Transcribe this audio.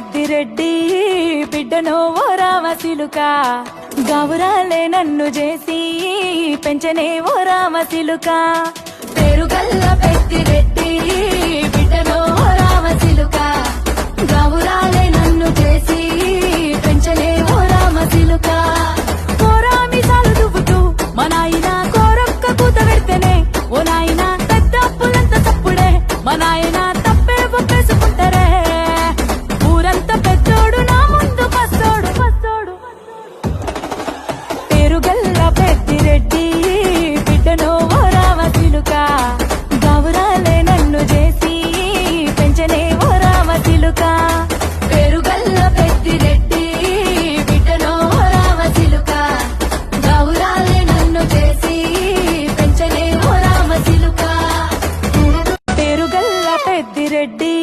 పెద్దిరెడ్డి బిడ్డనో ఓ రామశిలుక గౌరాలే నన్ను చేసి పెంచనే ఓ రామశిలుక పేరు పెద్దిరెడ్డి బిడ్డను ఓ రామశిలుక గౌరాలే నన్ను చేసి పెంచనే ఓ రామశిలుక కోరామిసాలు దువ్వుతూ మా నాయన ఓ తప్పే ఒప్పేసు గల్ల పెద్దిరెడ్డి బిడ్డను రామ తిలుక గౌరాలే నన్ను చేసి పెంచనే తిలుక పెరుగల్ల పెద్దిరెడ్డి బిడ్డను రామ తిలుక గౌరాలే నన్ను చేసి పెంచనే ఓ రామ తిలుక పెరుగల్ల పెద్దిరెడ్డి